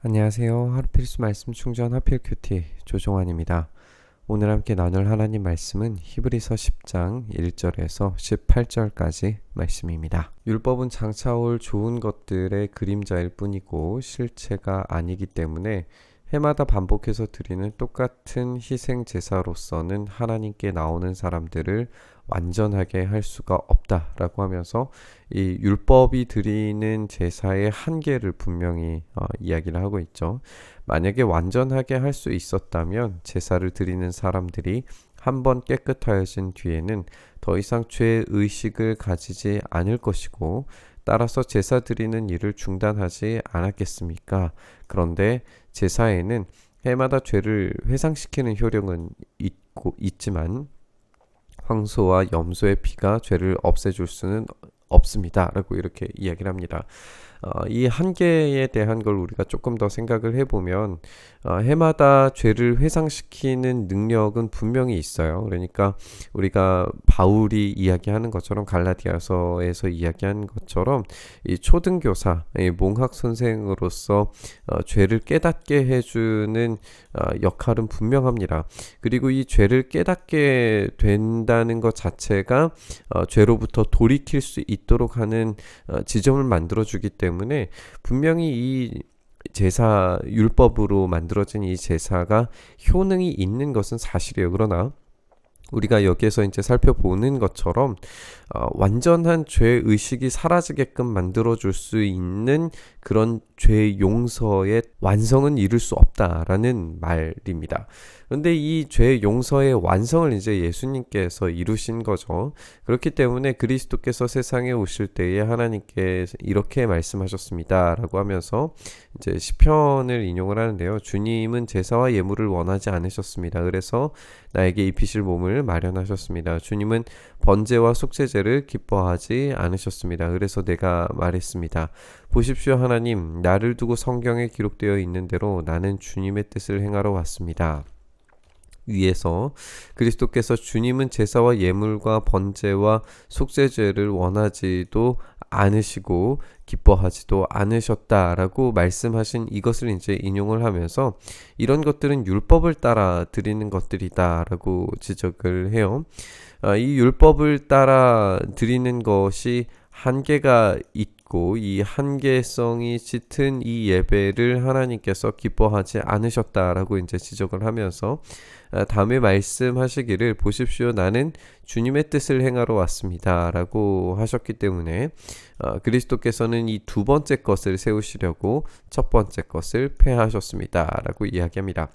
안녕하세요. 하루 필수 말씀 충전 하필 큐티 조종환입니다. 오늘 함께 나눌 하나님 말씀은 히브리서 10장 1절에서 18절까지 말씀입니다. 율법은 장차 올 좋은 것들의 그림자일 뿐이고 실체가 아니기 때문에 해마다 반복해서 드리는 똑같은 희생 제사로서는 하나님께 나오는 사람들을 완전하게 할 수가 없다라고 하면서 이 율법이 드리는 제사의 한계를 분명히 어, 이야기를 하고 있죠. 만약에 완전하게 할 수 있었다면 제사를 드리는 사람들이 한번 깨끗하여진 뒤에는 더 이상 죄 의식을 가지지 않을 것이고 따라서 제사 드리는 일을 중단하지 않았겠습니까? 그런데 제사에는 해마다 죄를 회상시키는 효력은 있고 있지만 황소와 염소의 피가 죄를 없애줄 수는 없습니다 라고 이렇게 이야기를 합니다. 어, 이 한계에 대한 걸 우리가 조금 더 생각을 해보면 어, 해마다 죄를 회상시키는 능력은 분명히 있어요. 그러니까 우리가 바울이 이야기하는 것처럼 갈라디아서에서 이야기한 것처럼 이 초등교사, 이 몽학 선생으로서 어, 죄를 깨닫게 해주는 어, 역할은 분명합니다. 그리고 이 죄를 깨닫게 된다는 것 자체가 어, 죄로부터 돌이킬 수 있도록 하는 어, 지점을 만들어주기 때문에 때문에 분명히 이 제사 율법으로 만들어진 이 제사가 효능이 있는 것은 사실이에요. 그러나 우리가 여기에서 이제 살펴보는 것처럼 어, 완전한 죄 의식이 사라지게끔 만들어 줄 수 있는 그런 죄 용서의 완성은 이룰 수 없다라는 말입니다. 그런데 이 죄 용서의 완성을 이제 예수님께서 이루신 거죠. 그렇기 때문에 그리스도께서 세상에 오실 때에 하나님께 이렇게 말씀하셨습니다라고 하면서 이제 시편을 인용을 하는데요. 주님은 제사와 예물을 원하지 않으셨습니다. 그래서 나에게 입히실 몸을 마련하셨습니다. 주님은 번제와 속죄제를 기뻐하지 않으셨습니다. 그래서 내가 말했습니다. 보십시오 하나님 나를 두고 성경에 기록되어 있는 대로 나는 주님의 뜻을 행하러 왔습니다. 위에서 그리스도께서 주님은 제사와 예물과 번제와 속죄죄를 원하지도 않으시고 기뻐하지도 않으셨다라고 말씀하신 이것을 이제 인용을 하면서 이런 것들은 율법을 따라 드리는 것들이다라고 지적을 해요. 아, 이 율법을 따라 드리는 것이 한계가 있 고 이 한계성이 짙은 이 예배를 하나님께서 기뻐하지 않으셨다라고 이제 지적을 하면서 아, 다음에 말씀하시기를 보십시오 나는 주님의 뜻을 행하러 왔습니다라고 하셨기 때문에 어, 그리스도께서는 이 두 번째 것을 세우시려고 첫 번째 것을 폐하셨습니다라고 이야기합니다.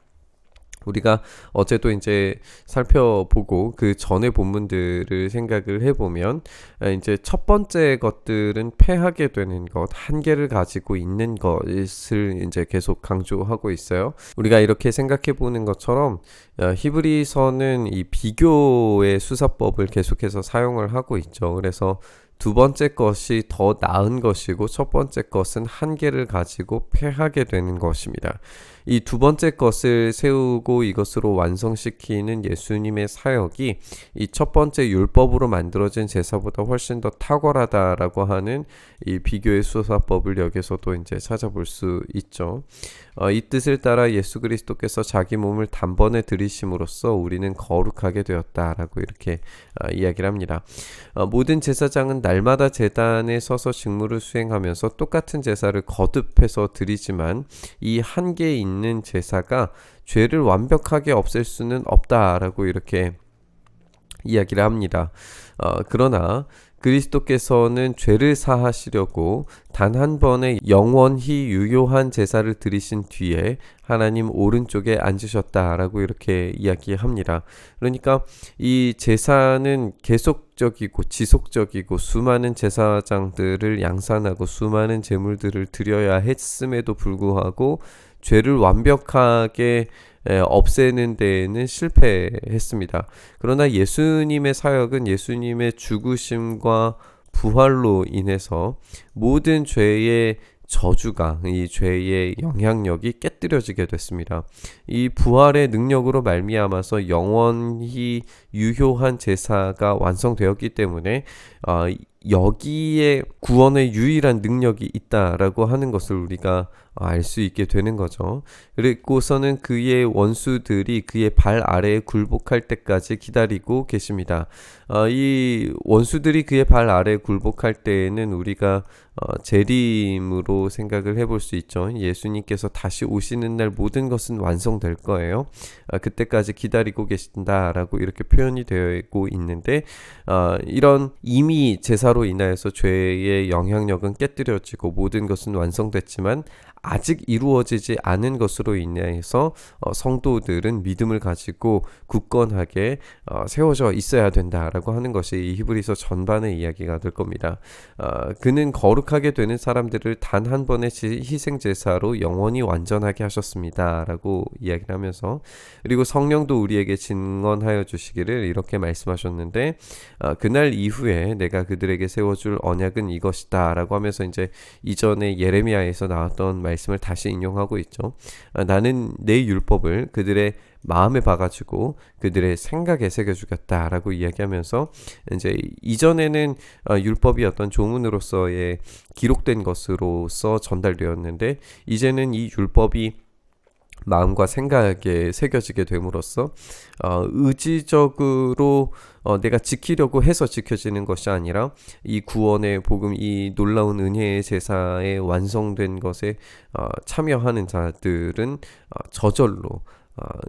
우리가 어제도 이제 살펴보고 그 전의 본문들을 생각을 해보면 아, 이제 첫 번째 것들은 패하게 되는 것 한계를 가지고 있는 것을 이제 계속 강조하고 있어요. 우리가 이렇게 생각해 보는 것처럼 아, 히브리서는 이 비교의 수사법을 계속해서 사용을 하고 있죠. 그래서 두 번째 것이 더 나은 것이고 첫 번째 것은 한계를 가지고 패하게 되는 것입니다. 이 두 번째 것을 세우고 이것으로 완성시키는 예수님의 사역이 이 첫 번째 율법으로 만들어진 제사보다 훨씬 더 탁월하다라고 하는 이 비교의 수사법을 여기서도 이제 찾아볼 수 있죠. 어, 이 뜻을 따라 예수 그리스도께서 자기 몸을 단번에 들이심으로써 우리는 거룩하게 되었다라고 이렇게 어, 이야기를 합니다. 어, 모든 제사장은 날마다 제단에 서서 직무를 수행하면서 똑같은 제사를 거듭해서 드리지만 이 한계에 있는 제사가 죄를 완벽하게 없앨 수는 없다라고 이렇게 이야기를 합니다. 어, 그러나 그리스도께서는 죄를 사하시려고 단 한 번의 영원히 유효한 제사를 드리신 뒤에 하나님 오른쪽에 앉으셨다라고 이렇게 이야기합니다. 그러니까 이 제사는 계속적이고 지속적이고 수많은 제사장들을 양산하고 수많은 제물들을 드려야 했음에도 불구하고 죄를 완벽하게 없애는 데에는 실패했습니다. 그러나 예수님의 사역은 예수님의 죽으심과 부활로 인해서 모든 죄의 저주가 이 죄의 영향력이 깨뜨려지게 됐습니다. 이 부활의 능력으로 말미암아서 영원히 유효한 제사가 완성되었기 때문에 어, 여기에 구원의 유일한 능력이 있다라고 하는 것을 우리가 알 수 있게 되는 거죠. 그리고서는 그의 원수들이 그의 발 아래에 굴복할 때까지 기다리고 계십니다. 어, 이 원수들이 그의 발 아래에 굴복할 때에는 우리가 어, 재림으로 생각을 해볼 수 있죠. 예수님께서 다시 오시는 날 모든 것은 완성될 거예요. 아, 그때까지 기다리고 계신다라고 이렇게 표현이 되고 있는데 아, 이런 이미 제사로 인하여서 죄의 영향력은 깨뜨려지고 모든 것은 완성됐지만 아직 이루어지지 않은 것으로 인해서 어, 성도들은 믿음을 가지고 굳건하게 어, 세워져 있어야 된다라고 하는 것이 이 히브리서 전반의 이야기가 될 겁니다. 어, 그는 거룩하게 되는 사람들을 단 한 번의 희생 제사로 영원히 완전하게 하셨습니다라고 이야기를 하면서 그리고 성령도 우리에게 증언하여 주시기를 이렇게 말씀하셨는데 어, 그날 이후에 내가 그들에게 세워줄 언약은 이것이다라고 하면서 이제 이전에 예레미야에서 나왔던 말 말씀을 다시 인용하고 있죠. 아, 나는 내 율법을 그들의 마음에 박아주고 그들의 생각에 새겨주겠다라고 이야기하면서 이제 이전에는 아, 율법이 어떤 조문으로서의 기록된 것으로서 전달되었는데 이제는 이 율법이 마음과 생각에 새겨지게 됨으로써 어, 의지적으로 어, 내가 지키려고 해서 지켜지는 것이 아니라 이 구원의 복음, 이 놀라운 은혜의 제사에 완성된 것에 어, 참여하는 자들은 어, 저절로 어,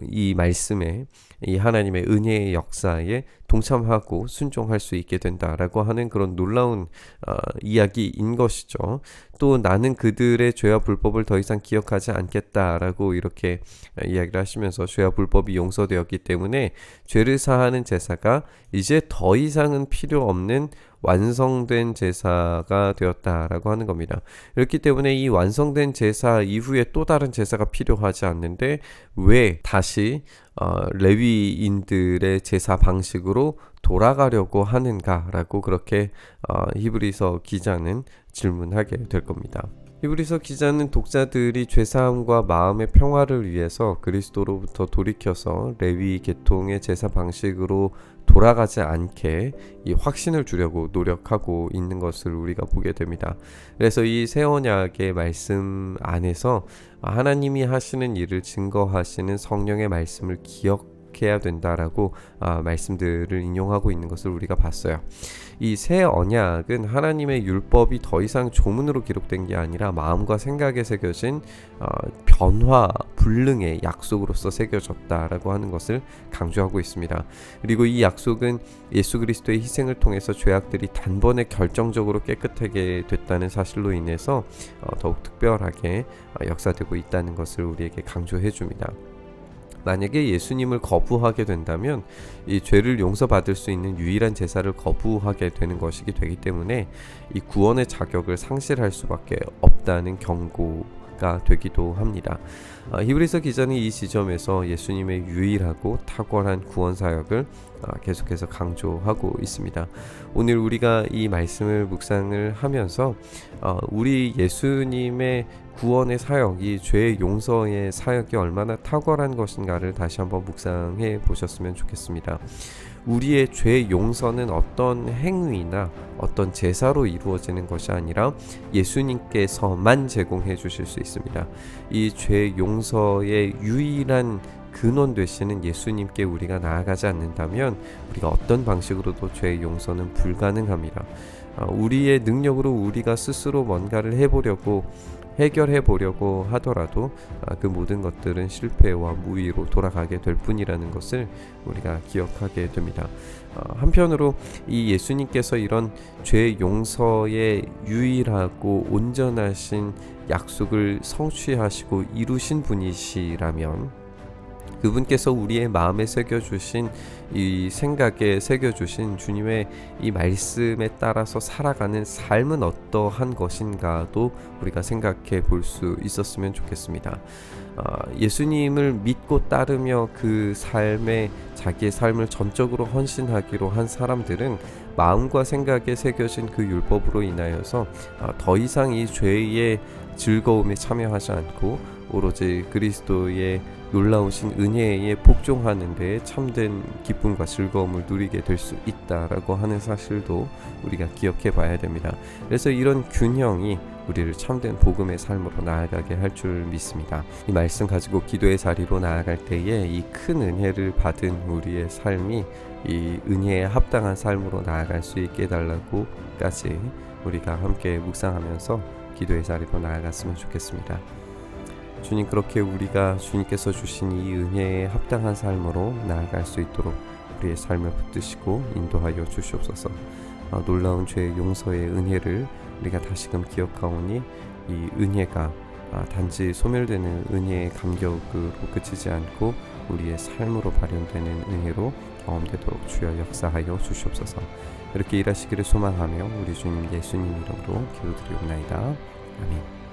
이 말씀에 이 하나님의 은혜의 역사에 동참하고 순종할 수 있게 된다라고 하는 그런 놀라운 어, 이야기인 것이죠. 또 나는 그들의 죄와 불법을 더 이상 기억하지 않겠다라고 이렇게 이야기를 하시면서 죄와 불법이 용서되었기 때문에 죄를 사하는 제사가 이제 더 이상은 필요 없는 완성된 제사가 되었다라고 하는 겁니다. 그렇기 때문에 이 완성된 제사 이후에 또 다른 제사가 필요하지 않는데 왜 다시 어, 레위인들의 제사 방식으로 돌아가려고 하는가라고 그렇게 어, 히브리서 기자는 질문하게 될 겁니다. 히브리서 기자는 독자들이 죄사함과 마음의 평화를 위해서 그리스도로부터 돌이켜서 레위 계통의 제사 방식으로 돌아가지 않게 이 확신을 주려고 노력하고 있는 것을 우리가 보게 됩니다. 그래서 이 새 언약의 말씀 안에서 하나님이 하시는 일을 증거하시는 성령의 말씀을 기억 해야 된다라고 아, 말씀들을 인용하고 있는 것을 우리가 봤어요. 이 새 언약은 하나님의 율법이 더 이상 조문으로 기록된 게 아니라 마음과 생각에 새겨진 어, 변화 불능의 약속으로서 새겨졌다라고 하는 것을 강조하고 있습니다. 그리고 이 약속은 예수 그리스도의 희생을 통해서 죄악들이 단번에 결정적으로 깨끗하게 됐다는 사실로 인해서 어, 더욱 특별하게 어, 역사되고 있다는 것을 우리에게 강조해 줍니다. 만약에 예수님을 거부하게 된다면 이 죄를 용서받을 수 있는 유일한 제사를 거부하게 되는 것이기 되기 때문에 이 구원의 자격을 상실할 수밖에 없다는 경고 가 되기도 합니다. 아, 히브리서 기자는 이 지점에서 예수님의 유일하고 탁월한 구원 사역을 아, 계속해서 강조하고 있습니다. 오늘 우리가 이 말씀을 묵상을 하면서 어, 우리 예수님의 구원의 사역이 죄의 용서의 사역이 얼마나 탁월한 것인가를 다시 한번 묵상해 보셨으면 좋겠습니다. 우리의 죄 용서는 어떤 행위나 어떤 제사로 이루어지는 것이 아니라 예수님께서만 제공해 주실 수 있습니다. 이 죄 용서의 유일한 근원 되시는 예수님께 우리가 나아가지 않는다면 우리가 어떤 방식으로도 죄 용서는 불가능합니다. 아, 우리의 능력으로 우리가 스스로 뭔가를 해보려고 해결해 보려고 하더라도 아, 그 모든 것들은 실패와 무의로 돌아가게 될 뿐이라는 것을 우리가 기억하게 됩니다. 어, 한편으로 이 예수님께서 이런 죄 용서의 유일하고 온전하신 약속을 성취하시고 이루신 분이시라면 그분께서 우리의 마음에 새겨주신 이 생각에 새겨주신 주님의 이 말씀에 따라서 살아가는 삶은 어떠한 것인가도 우리가 생각해 볼 수 있었으면 좋겠습니다. 어, 예수님을 믿고 따르며 그 삶에 자기의 삶을 전적으로 헌신하기로 한 사람들은 마음과 생각에 새겨진 그 율법으로 인하여서 어, 더 이상 이 죄의 즐거움에 참여하지 않고 오로지 그리스도의 놀라우신 은혜에 복종하는 데 참된 기쁨과 즐거움을 누리게 될 수 있다라고 하는 사실도 우리가 기억해 봐야 됩니다. 그래서 이런 균형이 우리를 참된 복음의 삶으로 나아가게 할 줄 믿습니다. 이 말씀 가지고 기도의 자리로 나아갈 때에 이 큰 은혜를 받은 우리의 삶이 이 은혜에 합당한 삶으로 나아갈 수 있게 해달라고까지 우리가 함께 묵상하면서 기도의 자리로 나아갔으면 좋겠습니다. 주님 그렇게 우리가 주님께서 주신 이 은혜에 합당한 삶으로 나아갈 수 있도록 우리의 삶을 붙드시고 인도하여 주시옵소서. 어, 놀라운 죄의 용서의 은혜를 우리가 다시금 기억하오니 이 은혜가 아, 단지 소멸되는 은혜의 감격으로 그치지 않고 우리의 삶으로 발현되는 은혜로 경험되도록 주여 역사하여 주시옵소서. 이렇게 일하시기를 소망하며 우리 주님 예수님 이름으로 기도드리옵나이다. 아멘.